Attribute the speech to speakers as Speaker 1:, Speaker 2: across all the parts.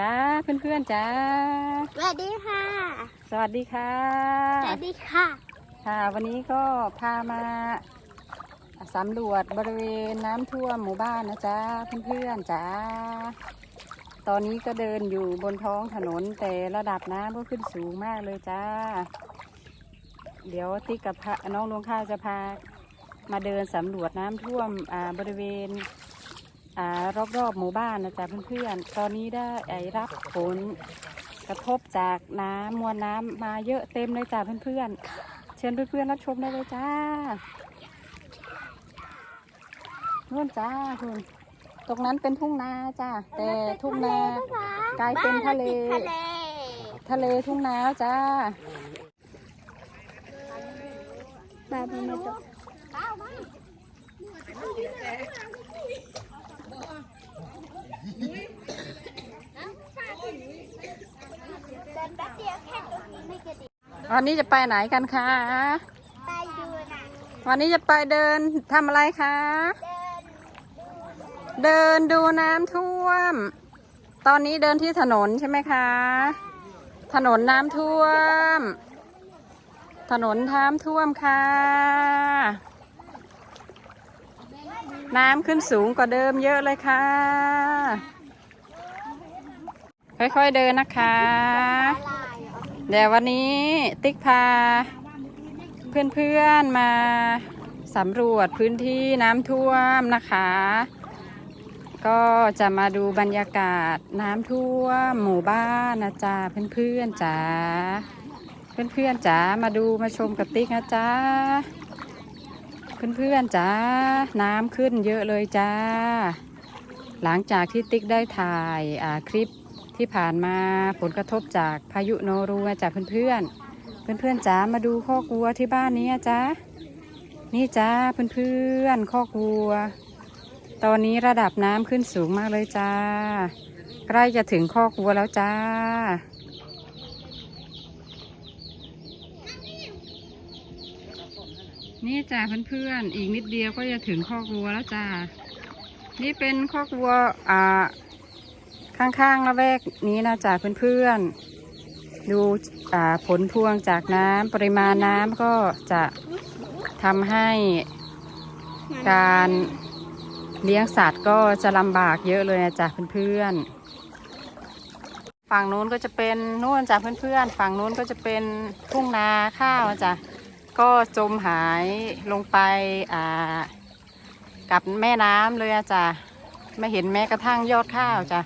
Speaker 1: จ้าเพื่อนๆจ้า
Speaker 2: สวัสดีค่ะ
Speaker 1: สวัสดีค่ะ
Speaker 2: สวัสดีค่ะ
Speaker 1: ค่ะ วันนี้ก็พามาสำรวจบริเวณน้ำท่วมหมู่บ้านนะจ๊ะเพื่อนๆจ้าตอนนี้ก็เดินอยู่บนท้องถนนแต่ระดับน้ำก็ขึ้นสูงมากเลยจ้า เดี๋ยวติ๊กกับพระน้องลวงข้าวจะพามาเดินสำรวจน้ำท่วมอ่าบริเวณ อ่ารอบๆหมู่บ้านนะจ๊ะเพื่อนๆ ตอนนี้ได้ไอรับฝนกระทบจากน้ำมวลน้ำมาเยอะเต็มเลยจ้ะเพื่อนๆ เชิญเพื่อนๆรับชมได้เลยจ้านู่นจ้าคุณตรงนั้นเป็นทุ่งนาจ้าแต่ทุ่งนากลายเป็นทะเล
Speaker 2: ทะเล
Speaker 1: ทะเลทุ่งนาจ้า
Speaker 2: บ้านมันไม่ตกเดินแป๊บเดียวแค่ตรงนี้ไม่กระดิก
Speaker 1: วันนี้จะไปไหนกันคะ
Speaker 2: ไปดูนะ
Speaker 1: วันนี้จะไปเดินทำอะไรคะ
Speaker 2: เดิน
Speaker 1: เดินดูน้ำท่วม ตอนนี้เดินที่ถนนใช่ไหมคะ ถนนน้ำท่วม ถนนน้ำท่วมค่ะ น้ำขึ้นสูงกว่าเดิมเยอะเลยค่ะ ค่อยๆเดินนะคะ
Speaker 2: ลาย เดี๋
Speaker 1: ยววันนี้ติ๊กพา เพื่อนๆมาสำรวจพื้นที่น้ำท่วมนะคะ ก็จะมาดูบรรยากาศน้ำท่วมหมู่บ้านนะจ๊ะเพื่อนๆจ๋าเพื่อนๆจ๋ามาดูมาชมกับติ๊กนะจ๊ะเพื่อนๆจ๋าน้ำขึ้นเยอะเลยจ้า หลังจากที่ติ๊กได้ถ่ายคลิป ที่ผ่านมาผลกระทบจากพายุโนรูนะจ๊ะเพื่อนๆ เพื่อนๆจ๋ามาดูข้อกวัวที่บ้านนี้จ๊ะนี่จ้าเพื่อนๆข้อกวัว ตอนนี้ระดับน้ำขึ้นสูงมากเลยจ้า ใกล้จะถึงข้อกวัวแล้วจ้านี่จ้าเพื่อนๆ อีกนิดเดียวก็จะถึงข้อกวัวแล้วจ้า นี่เป็นข้อกวัวอ่า ข้างๆละแวกนี้นะจ้าเพื่อนๆ ดูผลพวงจากน้ำปริมาณน้ำก็จะทำให้การเลี้ยงสัตว์ก็จะลำบากเยอะเลยนะจ๊ะเพื่อนๆ ฝั่งนู้นก็จะเป็นนู่นจ้ะเพื่อนๆ ฝั่งนู้นก็จะเป็นทุ่งนาข้าวจ้ะก็จมหายลงไปอ่ากับแม่น้ำเลยจ้ะไม่เห็นแม้กระทั่งยอดข้าวจ้ะ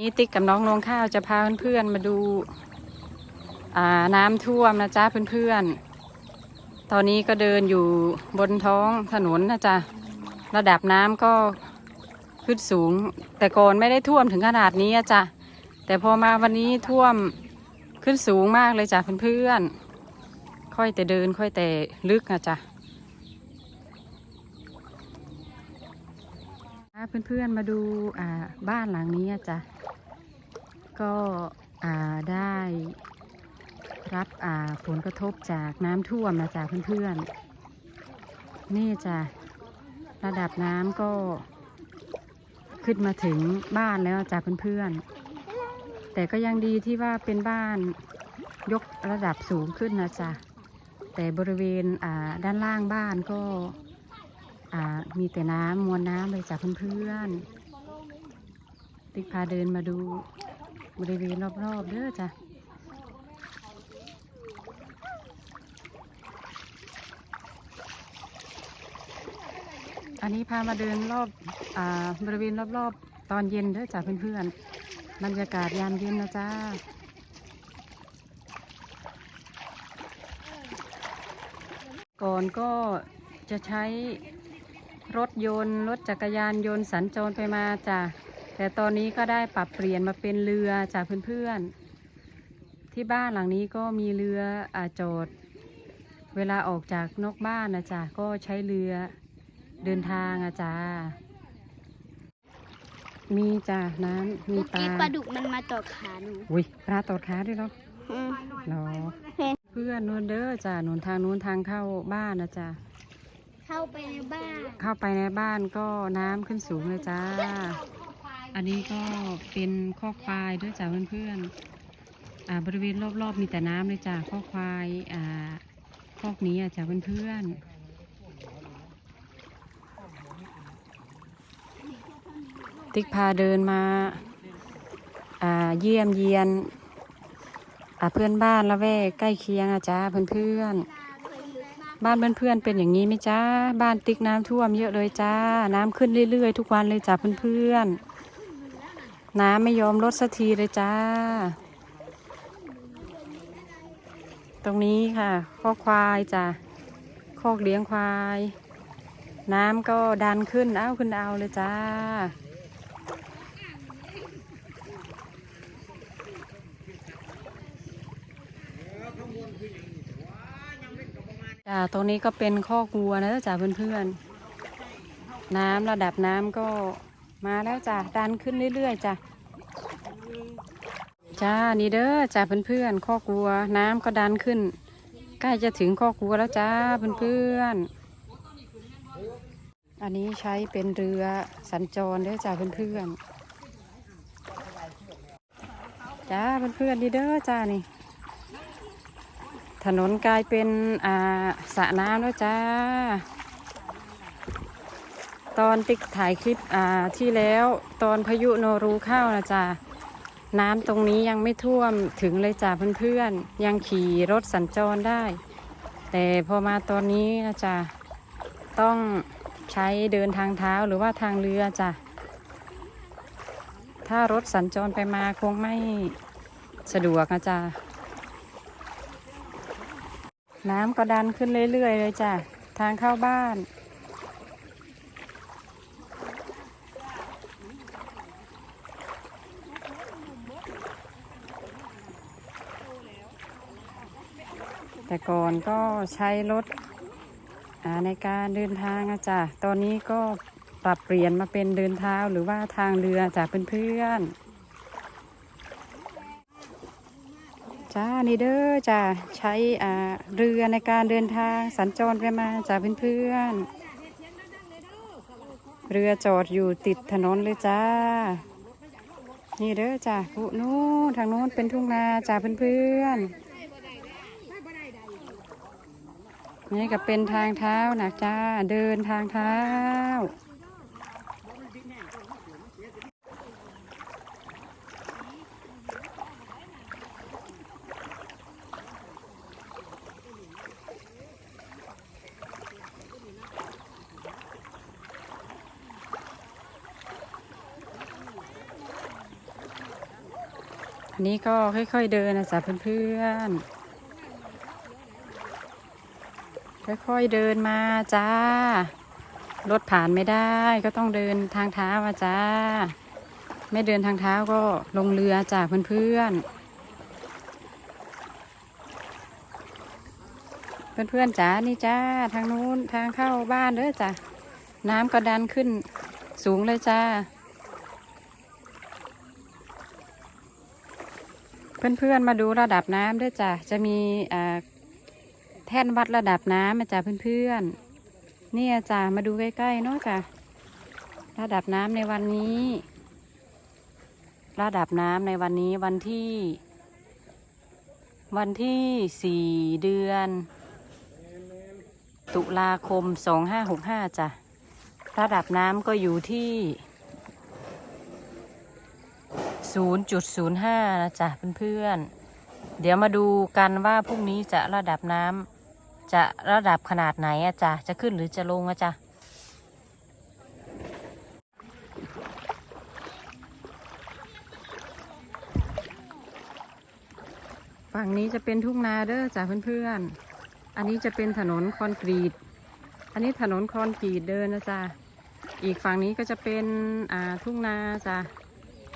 Speaker 1: นี่ติ๊กกับน้องนวงข้าวจะพาเพื่อนๆมาดูาน้ำท่วมนะจ๊ะเพื่อนๆ ตอนนี้ก็เดินอยู่บนท้องถนนนะจ๊ะระดับน้ำก็ขึ้นสูง แต่ก่อนไม่ได้ท่วมถึงขนาดนี้อะจ้ะแต่พอมาวันนี้ท่วมขึ้นสูงมากเลยจ้ะเพื่อนๆค่อยแต่เดินค่อยแต่ลึกนะจ๊ะ เพื่อนๆมาดูอ่าบ้านหลังนี้จ้ะก็อ่าได้รับอ่าผลกระทบจากน้ำท่วมนะจ๊ะเพื่อนๆ นี่จ้ะระดับน้ำก็ขึ้นมาถึงบ้านแล้วจ้ะเพื่อนๆ แต่ก็ยังดีที่ว่าเป็นบ้านยกระดับสูงขึ้นนะจ๊ะแต่บริเวณอ่าด้านล่างบ้านก็ มีแต่น้ำมวลน้ำเลยจ้ะเพื่อนๆ ติ๊กพาเดินมาดูบริเวณรอบๆเด้อจ้ะอันนี้พามาเดินรอบอาบริเวณรอบๆ ตอนเย็นเด้อจ้ะเพื่อนๆ บรรยากาศยามเย็นนะจ้าก่อนก็จะใช้ รถยนต์ รถจักรยานยนต์สัญจรไปมาจ้ะแต่ตอนนี้ก็ได้ปรับเปลี่ยนมาเป็นเรือจ้ะเพื่อนๆ ที่บ้านหลังนี้ก็มีเรืออาจอด เวลาออกจากนอกบ้านนะจ๊ะก็ใช้เรือเดินทางอะจ้ามีจ้าน้ำมี
Speaker 2: เมื่อ
Speaker 1: ปลา
Speaker 2: กี้ปลาดุกมันมาต่อขาหนู
Speaker 1: อุ้ยปลาตอดขาด้วยเหรอ
Speaker 2: อืม
Speaker 1: เหรอเพื่อนนู้นเด้อจ้าหนุนทางนู้นทางเข้าบ้านนะจ้า
Speaker 2: เข้าไปในบ้าน
Speaker 1: เข้าไปในบ้านก็น้ำขึ้นสูงเลยจ้า อันนี้ก็เป็นข้อควายด้วยจ้ะเพื่อนๆอ่าบริเวณรอบๆมีแต่น้ำเลยจ้ะข้อควายอ่าคอกนี้อะจ้ะเพื่อนๆ ติ๊กพาเดินมาอ่าเยี่ยมเยียนอ่าเพื่อนบ้านละแวกใกล้เคียงอะจ้าเพื่อนๆ บ้านเพื่อนๆเป็นอย่างนี้ไหมจ้าบ้านติ๊กน้ำท่วมเยอะเลยจ้า น้ำขึ้นเรื่อยๆ ทุกวันเลยจ้าเพื่อนๆ น้ำไม่ยอมลดสักทีเลยจ้า ตรงนี้ค่ะข้อควายจ้ะคอกเลี้ยงควาย น้ำก็ดันขึ้นเอาขึ้นเอาเลยจ้า จ้าตรงนี้ก็เป็นคอกวัวนะจ้าเพื่อนๆ น้ำระดับน้ำก็มาแล้วจ้าดันขึ้นเรื่อยๆจ้าจ้านี่เด้อจ้าเพื่อนๆคอกวัวน้ำก็ดันขึ้น ใกล้จะถึงคอกวัวแล้วจ้าเพื่อนๆ อันนี้ใช้เป็นเรือสัญจรเด้อจ้าเพื่อนๆ จ้าเพื่อนๆนี่เด้อจ้านี่ ถนนกลายเป็นอ่าสระน้ำแล้วจ้า ตอนติ๊กถ่ายคลิปอ่าที่แล้วตอนพายุโนรูเข้านะจ้าน้ำตรงนี้ยังไม่ท่วมถึงเลยจ้าเพื่อนๆ ยังขี่รถสัญจรได้ แต่พอมาตอนนี้นะจ้าต้องใช้เดินทางเท้าหรือว่าทางเรือจ้าถ้ารถสัญจรไปมาคงไม่สะดวกนะจ้า น้ำก็ดันขึ้นเรื่อยๆเลยจ้ะ ทางเข้าบ้านแต่ก่อนก็ใช้รถในการเดินทางอะจ้ะ ตอนนี้ก็ปรับเปลี่ยนมาเป็นเดินเท้าหรือว่าทางเรือจ้ะเพื่อนๆ จ้านี่เด้อจ้าใช้อ่าเรือในการเดินทางสัญจรไปมาจ้าเพื่อนๆเรือจอดอยู่ติดถนนเลยจ้า นี่เด้อจ้าผู้นู้นทางนู้นเป็นทุ่งนาจ้าเพื่อนๆนี่ก็เป็นทางเท้านะจ้าเดินทางเท้า อันนี้ก็ค่อยๆเดินนะจ๊ะเพื่อนๆ ค่อยๆเดินมาจ้า รถผ่านไม่ได้ก็ต้องเดินทางเท้ามาจ้า ไม่เดินทางเท้าก็ลงเรือจ้าเพื่อนๆเพื่อนๆจ้านี่จ้าทางนู้นทางเข้าบ้านเด้อจ้าน้ำก็ดันขึ้นสูงเลยจ้า เพื่อนๆมาดูระดับน้ำด้วยจ้ะจะมีแท่นวัดระดับน้ำมาจ้ะเพื่อนๆเนี่ยจ้ะมาดูใกล้ๆเนาะจ้ะระดับน้ำในวันนี้ ระดับน้ำในวันนี้วันที่ วันที่สี่เดือน ตุลาคมสองห้าหกห้าจ้ะระดับน้ำก็อยู่ที่ 0.05 นะจ๊ะเพื่อนๆ เดี๋ยวมาดูกันว่าพรุ่งนี้จะระดับน้ำจะระดับขนาดไหนอะจ๊ะจะขึ้นหรือจะลงอะจ๊ะฝั่งนี้จะเป็นทุ่งนาเด้อจ้ะเพื่อนๆ อันนี้จะเป็นถนนคอนกรีต อันนี้ถนนคอนกรีตเดินนะจ๊ะ อีกฝั่งนี้ก็จะเป็นอ่าทุ่งนาจ้ะ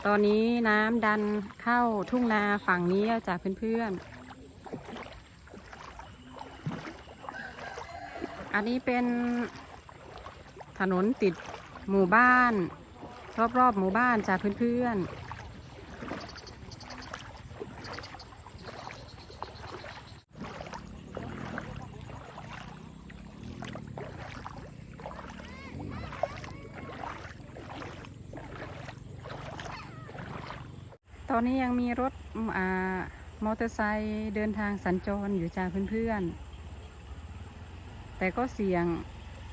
Speaker 1: ตอนนี้น้ำดันเข้าทุ่งนาฝั่งนี้จากเพื่อนๆ อันนี้เป็นถนนติดหมู่บ้าน รอบๆหมู่บ้านจากเพื่อนๆ อนนี้ยังมีรถอ่ามอเตอร์ไซค์เดินทางสัญจรอยู่จ้าเพื่อนๆ แต่ก็เสี่ยง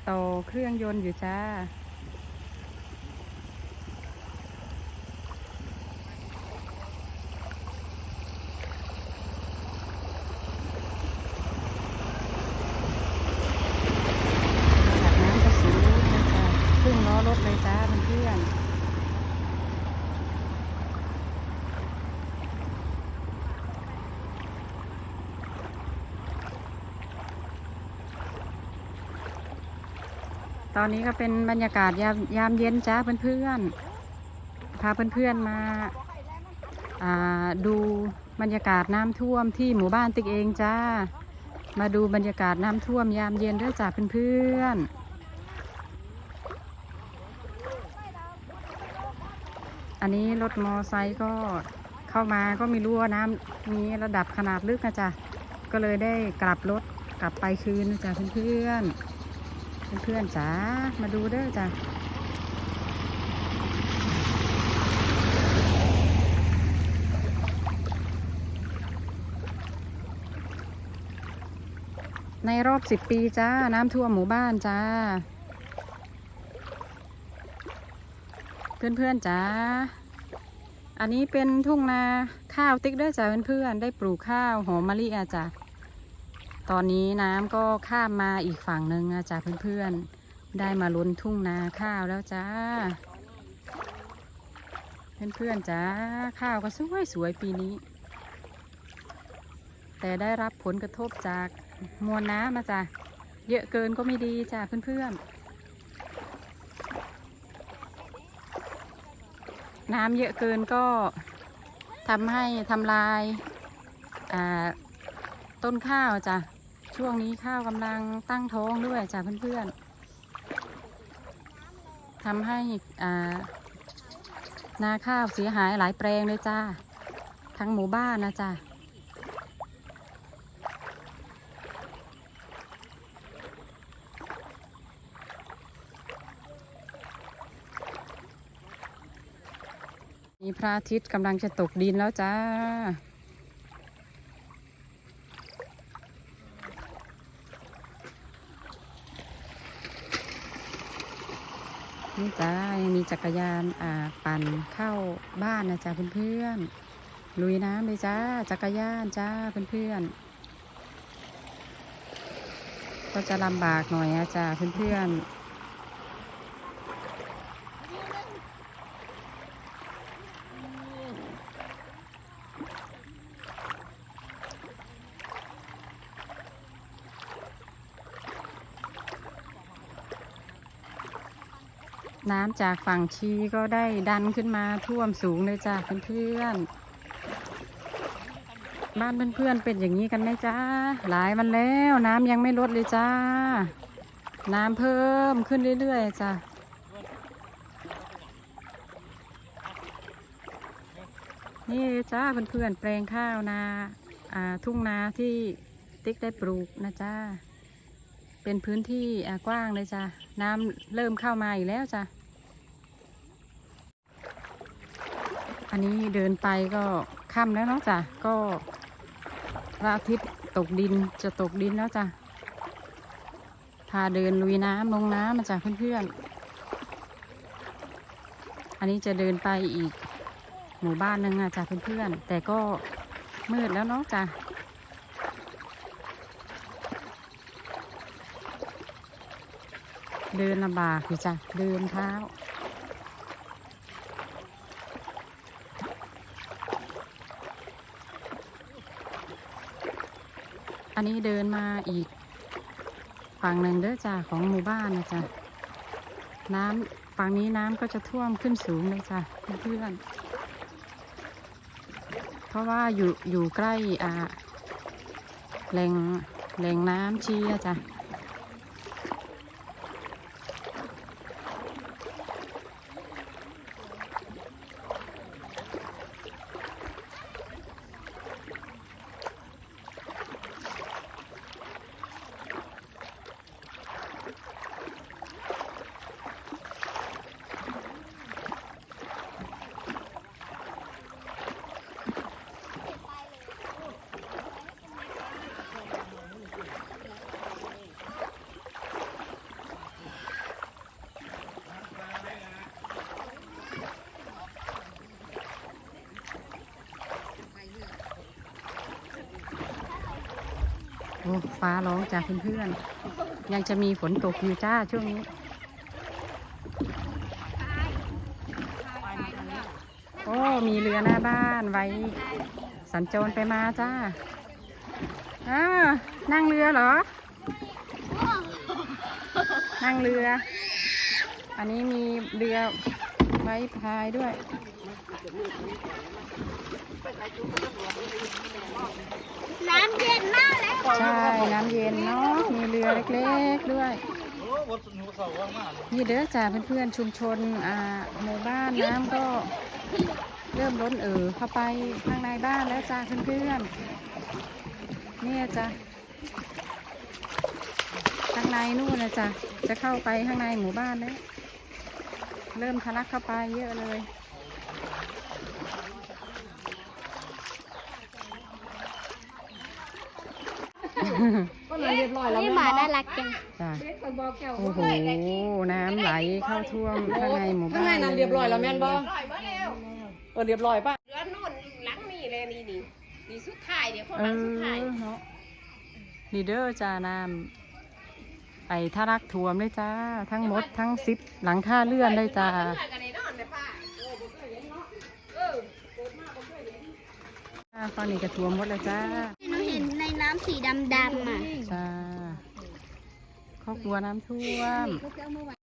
Speaker 1: ต่อเครื่องยนต์อยู่จ้า จากน้ำก็สูงเลยจ้าครึ่งล้อรถเลยจ้าเพื่อนๆ ตอนนี้ก็เป็นบรรยากาศยามยามเย็นจ้าเพื่อนๆ พาเพื่อนๆมาอ่าดูบรรยากาศน้ำท่วมที่หมู่บ้านติ๊กเองจ้า มาดูบรรยากาศน้ำท่วมยามเย็นด้วยจ้าเพื่อนๆอันนี้รถมอไซค์ก็เข้ามาก็ไม่รู้ว่าน้ำมีระดับขนาดลึกนะจ๊ะ ก็เลยได้กลับรถกลับไปคืนนะจ๊ะเพื่อนๆ เพื่อนๆจ๋ามาดูเด้อจ้ะในรอบสิบปีจ้า น้ำท่วมหมู่บ้านจ้า เพื่อนๆจ๋าอันนี้เป็นทุ่งนาข้าวติ๊กเด้อจ้าเพื่อนๆได้ปลูกข้าวหอมมะลิอาจ้ะ ตอนนี้น้ำก็ข้ามมาอีกฝั่งหนึ่งจ้ะเพื่อนๆ ได้มาล้นทุ่งนาข้าวแล้วจ้า เพื่อนๆจ้าข้าวก็สวยสวยปีนี้ แต่ได้รับผลกระทบจากมวลน้ำมาจ้ะเยอะเกินก็ไม่ดีจ้ะเพื่อนๆ น้ำเยอะเกินก็ทำให้ทำลายต้นข้าวจ้ะ ช่วงนี้ข้าวกำลังตั้งท้องด้วยจ้ะเพื่อนๆทำให้อานาข้าวเสียหายหลายแปลงเลยจ้า ทั้งหมู่บ้านนะจ้ะนี่พระอาทิตย์กำลังจะตกดินแล้วจ้า นี่ จ้ายังมีจักรยานอ่าปั่นเข้าบ้านนะจ้าเพื่อนๆลุยน้ำเลยจ้าจักรยานจ้าเพื่อนๆก็จะลำบากหน่อยนะจ้าเพื่อนๆ น้ำจากฝั่งชีก็ได้ดันขึ้นมาท่วมสูงเลยจ้าเพื่อนๆ บ้านเพื่อนๆเป็นอย่างนี้กันไหมจ้าหลายวันแล้วน้ำยังไม่ลดเลยจ้า น้ำเพิ่มขึ้นเรื่อยๆจ้านี่จ้าเพื่อนๆแปลงข้าวนาทุ่งนาที่ติ๊กได้ปลูกนะจ้าเป็นพื้นที่กว้างเลยจ้ะน้ำเริ่มเข้ามาอีกแล้วจ้ะ อันนี้เดินไปก็ค่ำแล้วเนาะจ้ะก็พระอาทิตย์ตกดินจะตกดินแล้วจ้ะพาเดินลุยน้ำลงน้ำมาจ้ะเพื่อนๆ อันนี้จะเดินไปอีกหมู่บ้านหนึ่งอะจ้ะเพื่อนๆ แต่ก็มืดแล้วเนาะจ้ะเดินลำบากอยู่จ้ะเดินเท้า อันนี้เดินมาอีก ฝั่งหนึ่งเด้อจ้าของหมู่บ้านนะจ้ะน้ำฝั่งนี้น้ำก็จะท่วมขึ้นสูงเลยจ้ะเพื่อนเพราะว่าอยู่อยู่ใกล้อ่าแหล่งแหล่งน้ำชีอะจ้ะ โอ้ฟ้าร้องจากเพื่อนๆ ยังจะมีฝนตกอยู่จ้าช่วงนี้โอ้มีเรือหน้าบ้านไว้ สัญจรไปมาจ้าอานั่งเรือเหรอ นั่งเรือ อันนี้มีเรือไว้พายด้วย
Speaker 2: น้ำเย็นมากเลย
Speaker 1: ใช่น้ำเย็นเนาะมีเรือเล็กๆด้วยนี่เด้อจ้าเพื่อนๆชุมชนอ่าหมู่บ้านน้ำก็เริ่มล้นเอ่อเข้าไปข้างในบ้านแล้วจ้าเพื่อนๆเนี่ยจ้ะข้างในนู่นนะจ้ะจะเข้าไปข้างในหมู่บ้านแล้วเริ่มทะลักเข้าไปเยอะเลย
Speaker 2: นี่หมาน่ารักจัง
Speaker 1: จ้ะโอ้โห น้ำไหลเข้าท่วมข้างในหมู่บ้าน
Speaker 3: ข้างในน้ำเรียบร้อยแล้วแม่นบ่เออเรียบร้อยป่ะ
Speaker 4: เรือโน่นหลังนี่เลยนี่นี่นี่สุดท้ายเดี๋ยวพอ
Speaker 1: เอ
Speaker 4: หลัง
Speaker 1: อ
Speaker 4: สุดท้าย
Speaker 1: เนาะนี่เด้อจ้าน้ำไปทะลักท่วมเลยจ้า ทั้งหมดทั้งสิบหลังคาเลื่อนเลยจ้า
Speaker 4: เรือกันในนอนเลยป้าโอ้บ่เคยเห็นเนาะเออ
Speaker 1: อ่าตอนนี้ก็ท่วมหมดเลยจ้า
Speaker 2: หนูเห็นใน น้ำสีดำๆอะ
Speaker 1: จ้าครอบครัวน้ำท่วม